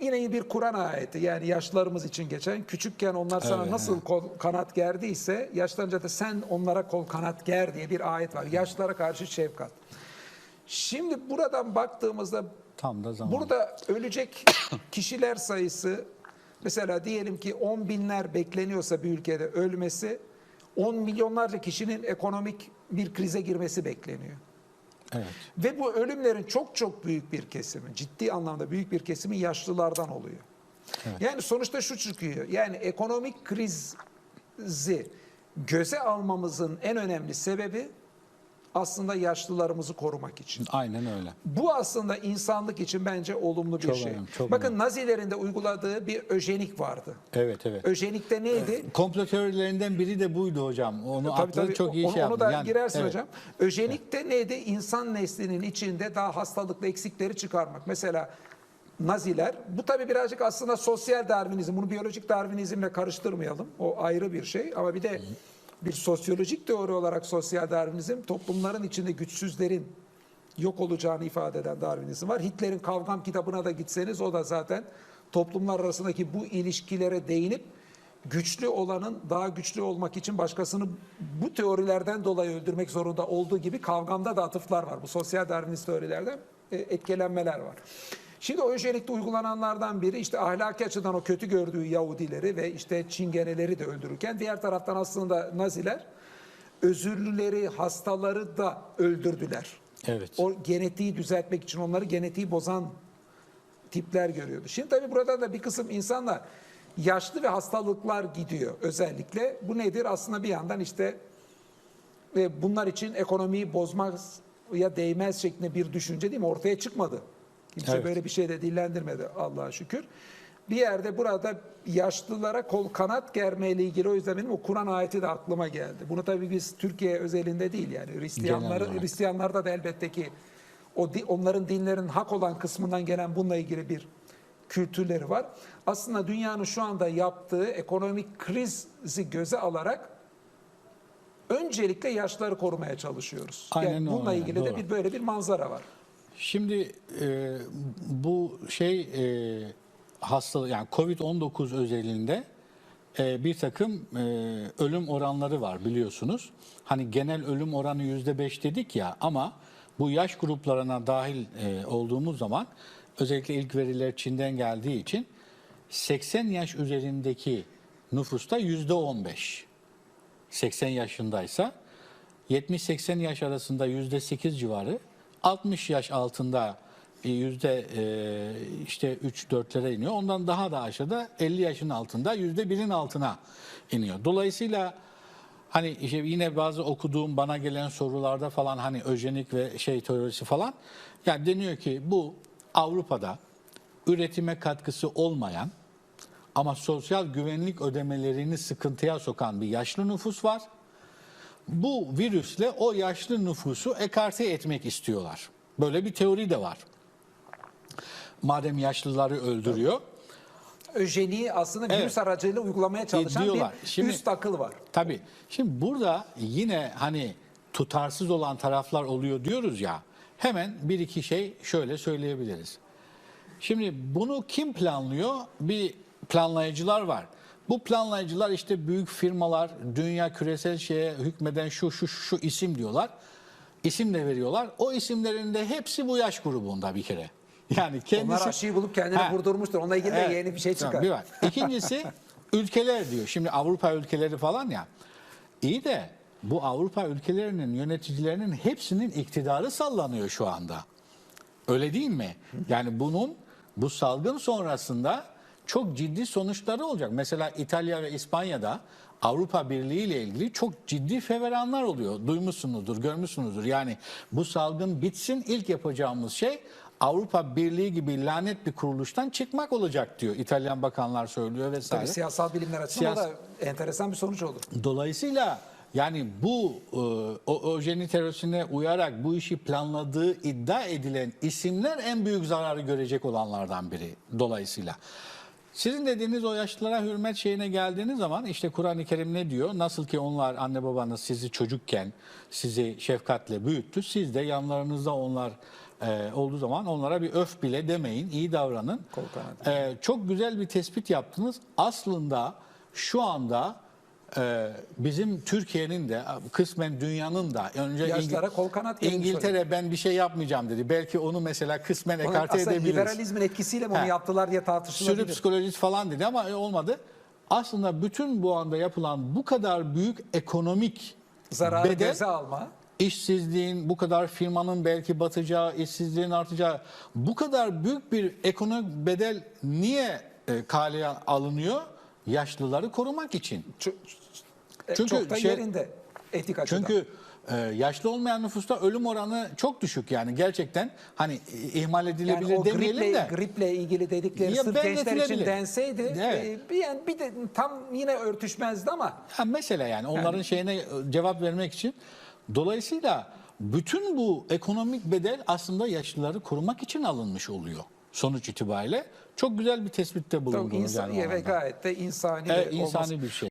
yine bir Kur'an ayeti yani yaşlılarımız için geçen küçükken onlar sana Evet, nasıl kol kanat gerdiyse yaşlanınca da sen onlara kol kanat ger diye bir ayet var. Yaşlılara karşı şefkat. Şimdi buradan baktığımızda Tam da zaman. Burada ölecek kişiler sayısı mesela diyelim ki 10 binler bekleniyorsa bir ülkede ölmesi 10 milyonlarca kişinin ekonomik bir krize girmesi bekleniyor. Evet. Ve bu ölümlerin çok çok büyük bir kesimi, ciddi anlamda büyük bir kesimi yaşlılardan oluyor. Yani sonuçta şu çıkıyor. Yani ekonomik krizi göze almamızın en önemli sebebi aslında yaşlılarımızı korumak için. Aynen öyle. Bu aslında insanlık için bence olumlu bir Çok şey. önemli, çok Bakın önemli. Nazilerin de uyguladığı bir öjenik vardı. Evet evet. Öjenikte neydi? Komplo teorilerinden biri de buydu hocam. Onu Tabii, tabii. çok iyi onu, şey onu da Yani, girersin evet. hocam. Öjenikte neydi? İnsan neslinin içinde daha hastalıklı eksikleri çıkarmak. Mesela Naziler, bu tabii birazcık aslında sosyal Darwinizm, bunu biyolojik Darwinizmle karıştırmayalım. O ayrı bir şey ama bir de bir sosyolojik teori olarak sosyal Darwinizm toplumların içinde güçsüzlerin yok olacağını ifade eden Darwinizm var. Hitler'in Kavgam kitabına da gitseniz o da zaten toplumlar arasındaki bu ilişkilere değinip güçlü olanın daha güçlü olmak için başkasını bu teorilerden dolayı öldürmek zorunda olduğu gibi kavgamda da atıflar var. Bu sosyal Darwinist teorilerden e, etkilenmeler var. Şimdi o öjenikte uygulananlardan biri işte ahlaki açıdan o kötü gördüğü Yahudileri ve işte Çingeneleri de öldürürken diğer taraftan aslında Naziler özürlüleri, hastaları da öldürdüler. Evet. O genetiği düzeltmek için onları genetiği bozan tipler görüyordu. Şimdi tabii burada da bir kısım insanlar yaşlı ve hastalıklar gidiyor özellikle. Bu nedir? Aslında bir yandan işte ve bunlar için ekonomiyi bozmaya değmez şeklinde bir düşünce değil mi? Ortaya çıkmadı. Kimse Evet. böyle bir şey de dillendirmedi Allah'a şükür. Bir yerde burada yaşlılara kol kanat germeyle ilgili o yüzden benim o Kur'an ayeti de aklıma geldi. Bunu tabii biz Türkiye özelinde değil yani Hristiyanları. Hristiyanlarda da elbette ki o onların dinlerin hak olan kısmından gelen bununla ilgili bir kültürleri var. Aslında dünyanın şu anda yaptığı ekonomik krizi göze alarak öncelikle yaşlıları korumaya çalışıyoruz. Aynen yani bununla öyle, ilgili de doğru. bir böyle bir manzara var. Şimdi e, bu şey e, hastalık yani Covid-19 özelinde e, bir takım e, ölüm oranları var biliyorsunuz. Hani genel ölüm oranı yüzde beş dedik ya ama bu yaş gruplarına dahil e, olduğumuz zaman özellikle ilk veriler Çin'den geldiği için 80 yaş üzerindeki nüfusta yüzde 15. 80 yaşındaysa 70-80 yaş arasında yüzde 8 civarı 60 yaş altında e, yüzde e, işte 3-4'lere iniyor. Ondan daha da aşağıda 50 yaşın altında yüzde 1'in altına iniyor. Dolayısıyla hani işte yine bazı okuduğum bana gelen sorularda falan hani öjenik ve şey teorisi falan yani deniyor ki bu Avrupa'da üretime katkısı olmayan ama sosyal güvenlik ödemelerini sıkıntıya sokan bir yaşlı nüfus var. Bu virüsle o yaşlı nüfusu ekarte etmek istiyorlar. Böyle bir teori de var. Madem yaşlıları öldürüyor. Öjeniği aslında virüs Evet. aracıyla uygulamaya çalışan diyorlar. bir Şimdi- üst akıl var. Tabii. Şimdi burada yine hani tutarsız olan taraflar oluyor diyoruz ya. Hemen bir iki şey şöyle söyleyebiliriz. Şimdi bunu kim planlıyor? Bir planlayıcılar var. Bu planlayıcılar işte büyük firmalar, dünya küresel şeye hükmeden şu şu şu isim diyorlar. İsim de veriyorlar. O isimlerin de hepsi bu yaş grubunda bir kere. Yani kendisi Onlar aşıyı bulup kendini Ha. vurdurmuştur. Onunla ilgili de Evet. yeni bir şey Tamam, çıkar. bir var. İkincisi ülkeler diyor. Şimdi Avrupa ülkeleri falan ya. İyi de bu Avrupa ülkelerinin yöneticilerinin hepsinin iktidarı sallanıyor şu anda. Öyle değil mi? Yani bunun bu salgın sonrasında çok ciddi sonuçları olacak. Mesela İtalya ve İspanya'da Avrupa Birliği ile ilgili çok ciddi feveranlar oluyor. Duymuşsunuzdur, görmüşsünüzdür. Yani bu salgın bitsin ilk yapacağımız şey Avrupa Birliği gibi lanet bir kuruluştan çıkmak olacak diyor. İtalyan bakanlar söylüyor vesaire. Tabii siyasal bilimler açısından Siyas- da enteresan bir sonuç olur. Dolayısıyla yani bu e, o öjeni teorisine uyarak bu işi planladığı iddia edilen isimler en büyük zararı görecek olanlardan biri dolayısıyla. Sizin dediğiniz o yaşlılara hürmet şeyine geldiğiniz zaman işte Kur'an-ı Kerim ne diyor? Nasıl ki onlar anne babanız sizi çocukken sizi şefkatle büyüttü. Siz de yanlarınızda onlar e, olduğu zaman onlara bir öf bile demeyin, iyi davranın. E, çok güzel bir tespit yaptınız. Aslında şu anda e, bizim Türkiye'nin de kısmen dünyanın da önce Yaşlara İngil- kol kanat İngiltere ben bir şey yapmayacağım dedi. Belki onu mesela kısmen Onun ekarte aslında edebiliriz. liberalizmin etkisiyle mi onu He. yaptılar diye Sürü tartışılabilir. psikolojisi falan dedi ama olmadı. Aslında bütün bu anda yapılan bu kadar büyük ekonomik Zararı bedel, göze alma. işsizliğin bu kadar firmanın belki batacağı, işsizliğin artacağı bu kadar büyük bir ekonomik bedel niye e, kaleye alınıyor? Yaşlıları korumak için. Çok, Çünkü çok da şey- yerinde etik açıdan. Çünkü e, yaşlı olmayan nüfusta ölüm oranı çok düşük yani gerçekten hani e, ihmal edilebilir yani demeyelim griple, de. griple ilgili dedikleri Ya sırf gençler için denseydi Evet. e, yani bir de tam yine örtüşmezdi ama Ha, mesela yani onların şeyine e, cevap vermek için. Dolayısıyla bütün bu ekonomik bedel aslında yaşlıları korumak için alınmış oluyor sonuç itibariyle. Çok güzel bir tespitte bulundunuz insan, yani. o ve alanda. gayet de insani, olması- insani bir şey.